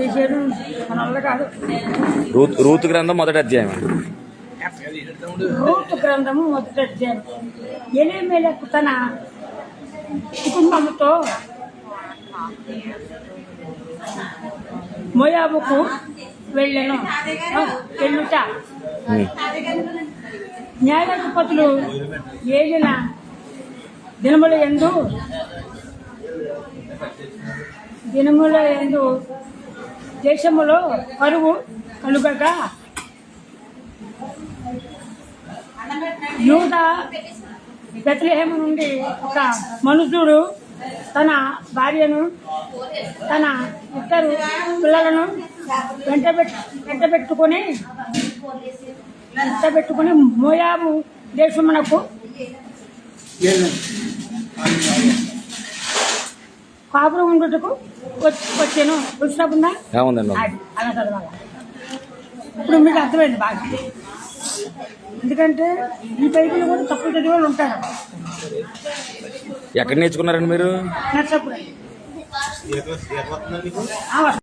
మన వల్ల కాదు. రూత్ రూతు గ్రంథం మొదటి అధ్యాయం రూతు గ్రంథము మొదటి అధ్యాయం. ఎలిమెలకు తన కుటుంబంతో మోయాబుకు వెళ్ళాను. వెళ్ళుట. న్యాయాధిపతులు ఏలిన దినముల ఎందు దినముల ఎందు దేశములో కరువు కలుగగా. యూద బెత్లహేమ నుండి ఒక మనుషుడు తన భార్యను తన ఇద్దరు పిల్లలను వెంట వెంట పెట్టుకొని వెంట పెట్టుకొని మోయాబు దేశమునకు కాపురం ఉండుటకు వచ్చి వచ్చాను. వచ్చినప్పుడు ఏముందండి? అలా ఇప్పుడు మీకు అర్థమైంది బాగా. ఎందుకంటే ఈ బైబిల్ కూడా తప్పులు చదివే వాళ్ళు ఉంటారు. ఎక్కడ నేర్చుకున్నారండి మీరు? నచ్చప్పుడు